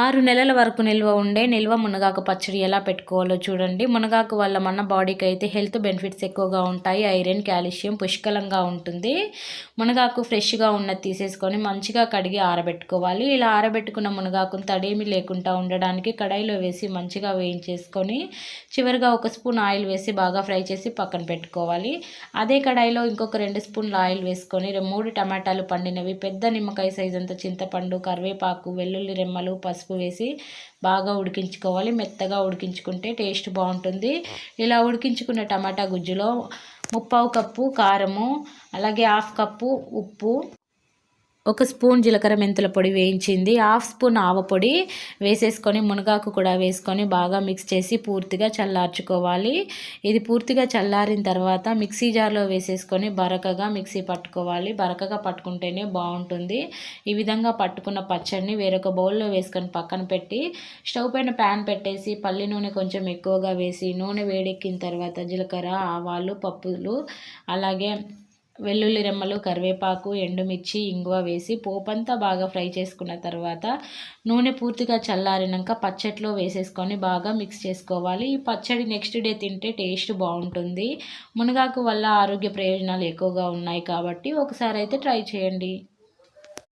ఆరు నెలల వరకు నిల్వ ఉండే నిల్వ మునగాకు పచ్చడి ఎలా పెట్టుకోవాలో చూడండి. మునగాకు వల్ల మన బాడీకి అయితే హెల్త్ బెనిఫిట్స్ ఎక్కువగా ఉంటాయి. ఐరన్ కాల్షియం పుష్కలంగా ఉంటుంది. మునగాకు ఫ్రెష్గా ఉన్నది తీసేసుకొని మంచిగా కడిగి ఆరబెట్టుకోవాలి. ఇలా ఆరబెట్టుకున్న మునగాకును తడేమి లేకుండా ఉండడానికి కడాయిలో వేసి మంచిగా వేయించేసుకొని చివరిగా ఒక స్పూన్ ఆయిల్ వేసి బాగా ఫ్రై చేసి పక్కన పెట్టుకోవాలి. అదే కడాయిలో ఇంకొక రెండు స్పూన్ల ఆయిల్ వేసుకొని మూడు టమాటాలు పండినవి పెద్ద నిమ్మకాయ సైజ్ అంత చింతపండు కరివేపాకు వెల్లుల్లి రెమ్మలు పసుపు పసుపు వేసి బాగా ఉడికించుకోవాలి. మెత్తగా ఉడికించుకుంటే టేస్ట్ బాగుంటుంది. ఇలా ఉడికించుకున్న టమాటా గుజ్జులో ముప్పావు కప్పు కారము అలాగే హాఫ్ కప్పు ఉప్పు ఒక స్పూన్ జీలకర్ర మెంతుల పొడి వేయించింది హాఫ్ స్పూన్ ఆవపొడి వేసేసుకొని మునగాకు కూడా వేసుకొని బాగా మిక్స్ చేసి పూర్తిగా చల్లార్చుకోవాలి. ఇది పూర్తిగా చల్లారిన తర్వాత మిక్సీ జార్లో వేసేసుకొని బరకగా మిక్సీ పట్టుకోవాలి. బరకగా పట్టుకుంటేనే బాగుంటుంది. ఈ విధంగా పట్టుకున్న పచ్చడిని వేరొక బౌల్లో వేసుకొని పక్కన పెట్టి స్టవ్ పైన ప్యాన్ పెట్టేసి పల్లి నూనె కొంచెం ఎక్కువగా వేసి నూనె వేడెక్కిన తర్వాత జీలకర్ర ఆవాలు పప్పులు అలాగే వెల్లుల్లి రెమ్మలు కరివేపాకు ఎండుమిర్చి ఇంగువ వేసి పోపంతా బాగా ఫ్రై చేసుకున్న తర్వాత నూనె పూర్తిగా చల్లారినాక పచ్చట్లో వేసేసుకొని బాగా మిక్స్ చేసుకోవాలి. ఈ పచ్చడి నెక్స్ట్ డే తింటే టేస్ట్ బాగుంటుంది. మునగాకు వల్ల ఆరోగ్య ప్రయోజనాలు ఎక్కువగా ఉన్నాయి కాబట్టి ఒకసారి అయితే ట్రై చేయండి.